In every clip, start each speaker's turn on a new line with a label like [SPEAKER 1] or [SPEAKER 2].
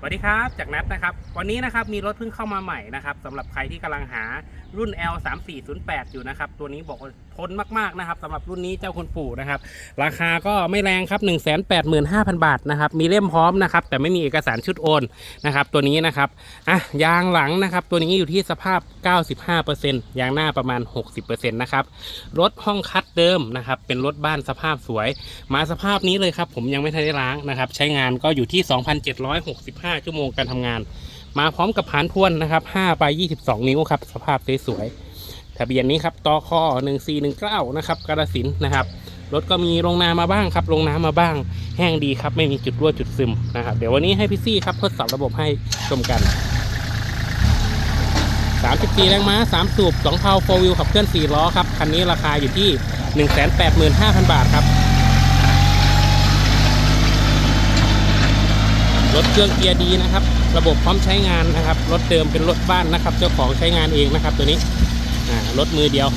[SPEAKER 1] สวัสดีครับ จากนัทนะครับ วันนี้นะครับมีรถเพิ่งเข้ามาใหม่นะครับสำหรับใครที่กำลังหารุ่น L 3 4 0 8 อยู่นะครับ ตัวนี้บอก ทนมากๆนะครับสำหรับรุ่นนี้เจ้าคุณปู่นะครับ ราคาก็ไม่แรงครับ 1 8 5 0 0 0 บาทนะครับ มีเล่มพร้อมนะครับ แต่ไม่มีเอกสารชุดโอนนะครับ ตัวนี้นะครับอะยางหลังนะครับ ตัวนี้อยู่ที่สภาพ 95%ยางหน้าประมาณ 60%นะครับรถห้องคัดเดิมนะครับเป็นรถบ้านสภาพสวย มาสภาพนี้เลยครับผมยังไม่ทันได้ล้างนะครับ ใช้งานก็อยู่ที่ 2,765 ชั่วโมงการทำงาน มาพร้อมกับผานทวนนะครับ5ไป22 นิ้วครับสภาพสวยๆ ทะเบียนนี้ครับตค1419 นะครับกาฬสินนะครับ รถก็มีลงนามาบ้างครับ ลงน้ำมาบ้าง แห้งดีครับ ไม่มีจุดรั่วจุดซึมนะครับ เดี๋ยววันนี้ให้พี่ซี่ครับทดสอบระบบให้ชมกัน 34 แรงม้า 3 สูบ 2เทา4วิวขับเคลื่อน 4 ล้อครับ คันนี้ราคาอยู่ที่ 185,000 บาทครับ รถเครื่องเกียร์ดีนะครับ ระบบพร้อมใช้งานนะครับ รถเดิมเป็นรถบ้านนะครับ เจ้าของใช้งานเองนะครับตัวนี้ รถมือเดียว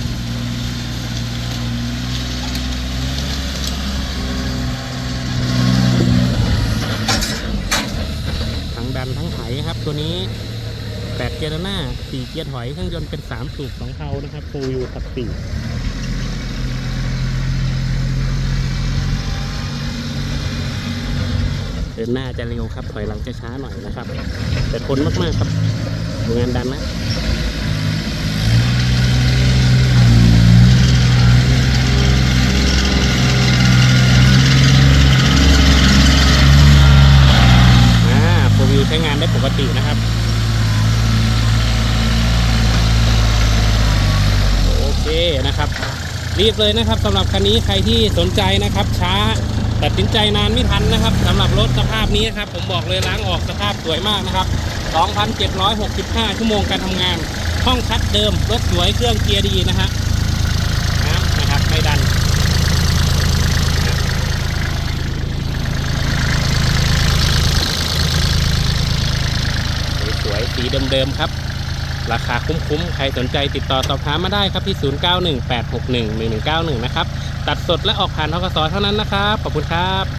[SPEAKER 1] ทั้งดันทั้งไหครับตัวนี้แปดเกียร์หน้าสี่เกียร์ถอยเครื่องยนต์เป็นสามสูบสองเทานะครับโฟยูขับสี่เดินหน้าจะเร็วครับถอยหลังจะช้าหน่อยนะครับ แต่ทนมากๆครับงานดันนะ อ่าโฟวิวใช้งานได้ป กตินะครับ โอเคนะครับ รีบเลยนะครับสำหรับคันนี้ใครที่สนใจนะครับ ช้าตัดสินใจนานไม่ทันนะครับสำหรับรถสภาพนี้นะครับ ผมบอกเลยล้างออกสภาพสวยมากนะครับ 2,765 ชั่วโมงการทำงาน ห้องคัดเดิม รถสวยเครื่องเกียร์ดีนะฮะนะนะครับไม่ดัน สวยๆ สีเดิมๆครับ ราคาคุ้มๆ ใครสนใจติดต่อสอบถามมาได้ครับที่ 0918611191 นะครับ ตัดสดและออกผ่านทกสเท่านั้นนะครับ ขอบคุณครับ